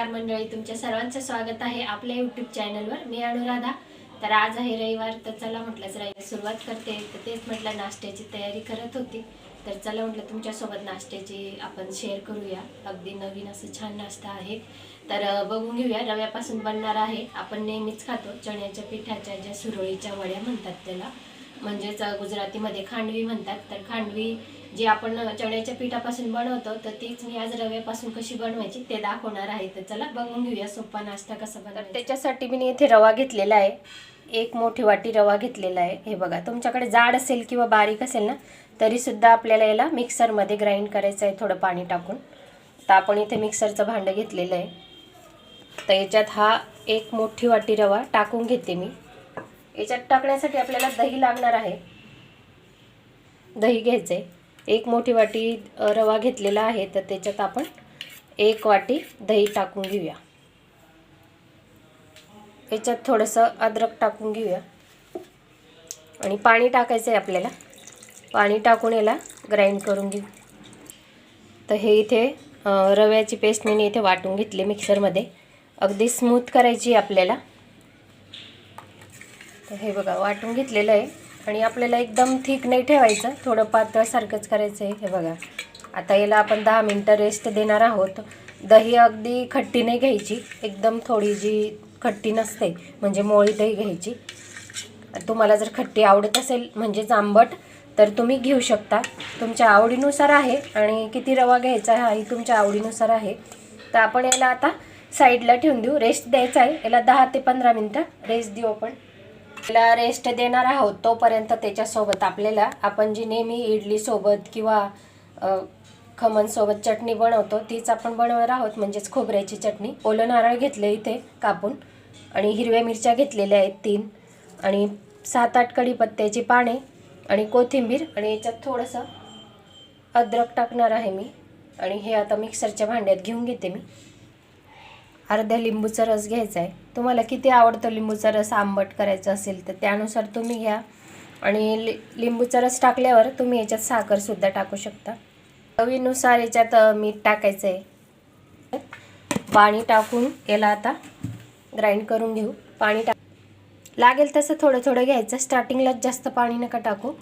नमस्कार मंडळी तुमच्या सर्वांचं स्वागत आहे आपल्या यूट्यूब चॅनलवर मी अनुराधा. तर आज आहे रविवार तर चला म्हटलंच रविवार सुरुवात करते. तर तेच म्हटलं नाश्त्याची तयारी करत होती. तर चला म्हटलं तुमच्यासोबत नाश्त्याची आपण शेअर करूया. अगदी नवीन असं छान नाश्ता आहे. तर बघून घेऊया. रव्यापासून बनणार आहे. आपण नेहमीच खातो. चण्याच्या पिठाच्या ज्या सुरळीच्या वड्या म्हणतात त्याला. म्हणजेच गुजरातीमध्ये खांडवी म्हणतात. तर खांडवी जी आपण चण्याच्या पिठापासून बनवतो तर तीच मी आज रव्यापासून कशी बनवायची ते दाखवणार आहे. तर चला बघून घेऊया. सोपा नाश्ता कसा बनवायचा? त्याच्यासाठी मी इथे रवा घेतलेला आहे. एक मोठी वाटी रवा घेतलेला आहे. हे बघा तुमच्याकडे जाड असेल किंवा बारीक असेल ना तरी सुद्धा आपल्याला याला मिक्सरमध्ये ग्राइंड करायचं आहे थोडं पाणी टाकून. तर आपण इथे मिक्सरचं भांडं घेतलेलं आहे. तर याच्यात हा एक मोठी वाटी रवा टाकून घेते मी. याच्यात टाकण्यासाठी आपल्याला दही लागणार आहे. दही घ्यायचं आहे एक मोठी वाटी रवा घेतलेला आहे तर त्याच्यात आपण एक वाटी दही टाकून घेऊया. याच्यात थोडंसं अद्रक टाकून घेऊया. आणि पाणी टाकायचं आहे आपल्याला. पाणी टाकून याला ग्राइंड करून घेऊ. तर हे इथे रव्याची पेस्ट मी इथे वाटून घेतली मिक्सरमध्ये. अगदी स्मूथ करायची आहे आपल्याला. तर हे बघा वाटून घेतलेलं आहे. आणि आपल्याला एकदम थिक नाही ठेवायचं. थोडं पातळसारखंच करायचं आहे. हे बघा. आता याला आपण दहा मिनटं रेस्ट देणार आहोत. दही अगदी खट्टी नाही घ्यायची. एकदम थोडी जी खट्टी नसते. म्हणजे मोळी दही घ्यायची. तुम्हाला जर खट्टी आवडत असेल म्हणजेच आंबट तर तुम्ही घेऊ शकता. तुमच्या आवडीनुसार आहे आणि किती रवा घ्यायचा हाही तुमच्या आवडीनुसार आहे. तर आपण याला आता साईडला ठेवून देऊ. रेस्ट द्यायचा आहे. याला दहा ते पंधरा मिनटं रेस्ट देऊ आपण. त्याला रेस्ट देणार आहोत तोपर्यंत त्याच्यासोबत आपल्याला आपण जी नेहमी इडलीसोबत किंवा खमणसोबत चटणी बनवतो तीच आपण बनवणार आहोत म्हणजेच खोबऱ्याची चटणी. ओलं नारळ घेतले इथे कापून आणि हिरव्या मिरच्या घेतलेल्या आहेत तीन आणि सात आठ कढीपत्त्याची पाने आणि कोथिंबीर आणि याच्यात थोडंसं अद्रक टाकणार आहे मी आणि हे आता मिक्सरच्या भांड्यात घेऊन घेते मी. अर्ध्या लिंबूचा रस घ्यायचा आहे तुम्हाला किती आवडतो लिंबूचा रस आंबट करायचा असेल तर त्यानुसार तुम्ही घ्या. आणि लि लिंबूचा रस टाकल्यावर तुम्ही याच्यात साखरसुद्धा टाकू शकता. चवीनुसार याच्यात मीठ टाकायचं आहे पाणी टाकून याला आता ग्राइंड करून घेऊ. पाणी टाक लागेल तसं थोडं थोडं घ्यायचं. स्टार्टिंगलाच जास्त पाणी नका टाकू.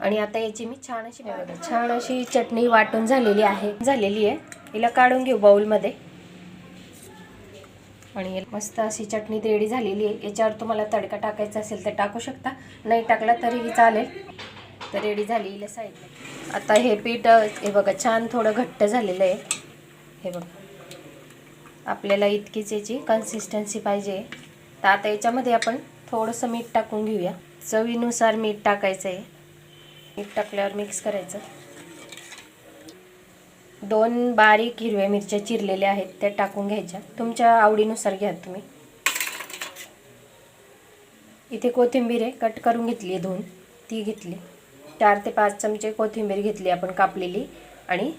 आणि आता याची मी छान अशी छान अशी चटणी वाटून झालेली आहे. झालेली आहे. हिला काढून घेऊ बाऊलमध्ये आणि मस्त अशी चटणी रेडी झालेली आहे. याच्यावर तुम्हाला तडका टाकायचा असेल तर टाकू शकता. नाही टाकला तरीही चालेल. तर रेडी झाली हिला साईडला. आता हे पीठ हे बघा छान थोडं घट्ट झालेलं आहे. हे बघा. आपल्याला इतकीच याची कन्सिस्टन्सी पाहिजे. तर आता याच्यामध्ये आपण थोडंसं मीठ टाकून घेऊया. चवीनुसार मीठ टाकायचं आहे. मीठ टाकल्यावर मिक्स करायचं. दोन बारीक हिरव्या मिरच्या चिरलेल्या आहेत त्या टाकून घ्यायच्या. तुमच्या आवडीनुसार घ्या तुम्ही. इथे कोथिंबीर आहे कट करून घेतली आहे धुवून ती घेतली. चार ते पाच चमचे कोथिंबीर घेतली आपण कापलेली. आणि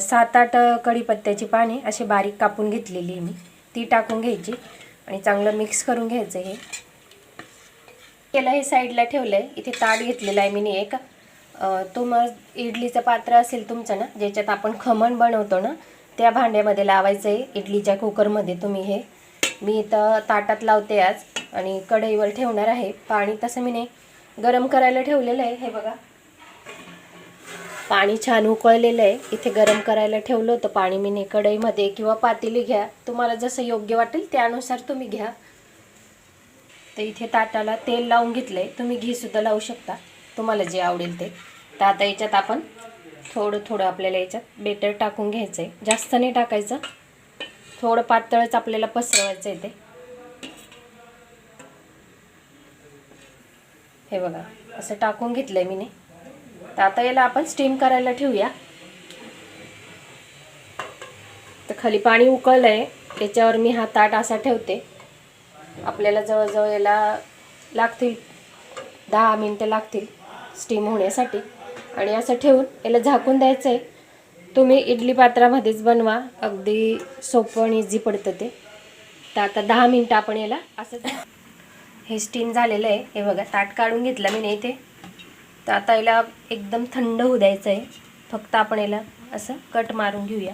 सात आठ कढीपत्त्याची पाने अशी बारीक कापून घेतलेली आहे मी. ती टाकून घ्यायची आणि चांगलं मिक्स करून घ्यायचं हे. केलं हे साईडला ठेवलं आहे इथे ताट घेतलेलं आहे मी एक अ, इडलीचं पात्र असेल तुमचं ना ज्याच्यात आपण खमण बनवतो ना त्या भांड्यामध्ये लावायचं आहे इडलीच्या कुकरमध्ये तुम्ही हे. मी इथं ताटात लावते आज आणि कढईवर ठेवणार आहे. पाणी तसं मी नाही गरम करायला ठेवलेलं आहे. हे बघा. पाणी छान उकळलेलं आहे. इथे गरम करायला ठेवलं होतं. पाणी मी नाही कढईमध्ये किंवा पातेली घ्या. तुम्हाला जसं योग्य वाटेल त्यानुसार तुम्ही घ्या. तर इथे ताटाला तेल लावून घेतलं आहे तुम्ही घीसुद्धा लावू शकता. तुम्हाला जे आवडेल ते. तर आता याच्यात आपण थोडं थोडं आपल्याला याच्यात बेटर टाकून घ्यायचं आहे जास्त नाही टाकायचं. थोडं पातळच आपल्याला पसरवायचं आहे ते. हे बघा असं टाकून घेतलं आहे मी तर आता याला आपण स्टीम करायला ठेवूया. तर खाली पाणी उकळलं आहे त्याच्यावर मी हा ताट असा ठेवते. आपल्याला जवळजवळ याला लागतील दहा मिनटं लागतील. स्टीम होण्यासाठी. आणि असं ठेवून याला झाकून द्यायचं आहे तुम्ही इडली पात्रामध्येच बनवा. अगदी सोपं आणि इझी पडतं ते. तर आता दहा मिनटं आपण याला असं हे स्टीम झालेलं आहे. हे बघा ताट काढून घेतलं मी नाही ते तर आता याला एकदम थंड होऊ द्यायचं आहे फक्त आपण याला असं कट मारून घेऊया.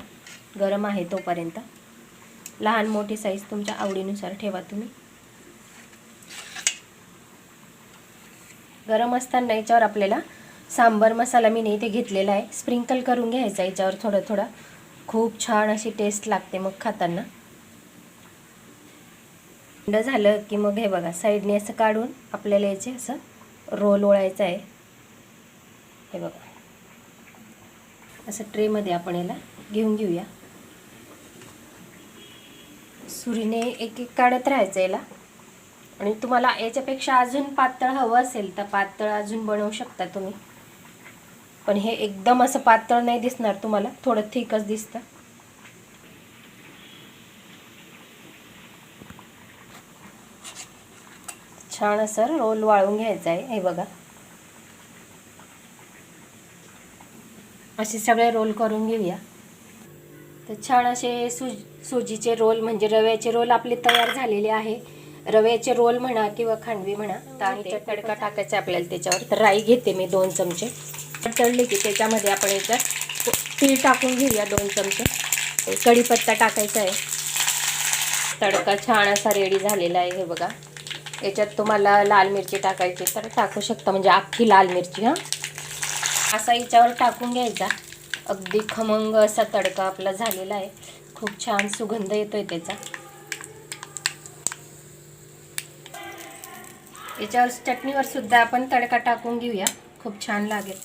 गरम आहे तोपर्यंत. लहान मोठी साईज तुमच्या आवडीनुसार ठेवा तुम्ही. गरम असताना याच्यावर आपल्याला सांबर मसाला मी इथे घेतलेला आहे. स्प्रिंकल करून घ्यायचा याच्यावर थोडं थोडं. खूप छान अशी टेस्ट लागते मग खाताना. थंड झालं की मग हे बघा साईडने असं काढून आपल्याला याचे असं रोल ओळायचं आहे. हे बघा. असं ट्रेमध्ये आपण याला घेऊन घेऊया. सुरीने एक एक काढत राहायचं याला. आणि तुम्हाला याच्यापेक्षा अजून पातळ हवं असेल तर पातळ अजून बनवू शकता तुम्ही. पण हे एकदम असं पातळ नाही दिसणार तुम्हाला थोडं थिकच दिसतं. छान असं रोल वाळून घ्यायचा आहे हे बघा. असे सगळे रोल करून घेऊया. तर छान असे सूज सुजीचे रोल म्हणजे रव्याचे रोल आपले तयार झालेले आहे. रव्याचे रोल म्हणा किंवा खांडवी म्हणा तर आणि तडका टाकायचा आपल्याला त्याच्यावर. तर राई घेते मी दोन चमचे. तळले की त्याच्यामध्ये आपण याच्यात तीळ टाकून घेऊया दोन चमचे. कढीपत्ता टाकायचा आहे. तडका छान असा रेडी झालेला आहे हे बघा. याच्यात तुम्हाला लाल मिरची टाकायची तर टाकू शकता म्हणजे अख्खी लाल मिरची हां. असा याच्यावर टाकून घ्यायचा. अगदी खमंग असा तडका आपला झालेला आहे. खूप छान सुगंध येतोय त्याचा. याच्यावर चटणीवर सुद्धा आपण तडका टाकून घेऊया. खूप छान लागेल.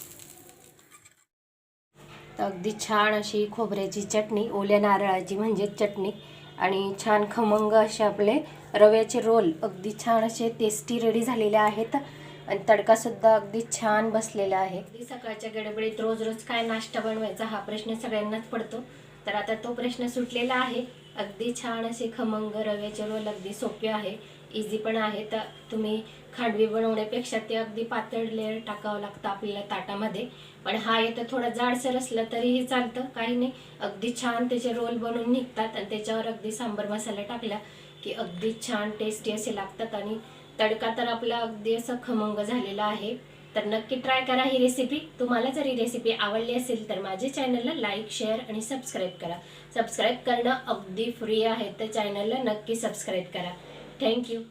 तर अगदी छान अशी खोबऱ्याची चटणी ओल्या नारळाची म्हणजे चटणी आणि छान खमंग असे आपले रव्याचे रोल. अगदी छान असे टेस्टी रेडी झालेले आहेत आणि तडकासुद्धा अगदी छान बसलेला आहे. अगदी सकाळच्या गडबडीत रोज रोज काय नाश्ता बनवायचा हा प्रश्न सगळ्यांनाच पडतो. तर आता तो प्रश्न सुटलेला आहे. अगदी छान असे खमंग रव्याचे रोल अगदी सोपे आहे. इझी पण आहे. तर तुम्ही खांडवी बनवण्यापेक्षा ते अगदी पातळ लेअर टाकावं लागतं आपल्याला ताटामध्ये. पण हा येतं थोडा जाडसर असलं तरीही चालतं. काही नाही अगदी छान त्याचे रोल बनवून निघतात आणि त्याच्यावर अगदी सांबर मसाला टाकला की अगदी छान टेस्टी असे लागतात आणि तडका तर आपला अगदी असं खमंग झालेला आहे. तर नक्की ट्राय करा ही रेसिपी तुम्हाला जर ही रेसिपी आवडली असेल तर माझे चॅनलला लाईक शेअर आणि सबस्क्राईब करा. सबस्क्राईब करणं अगदी फ्री आहे. तर चॅनलला नक्की सबस्क्राईब करा. थँक्यू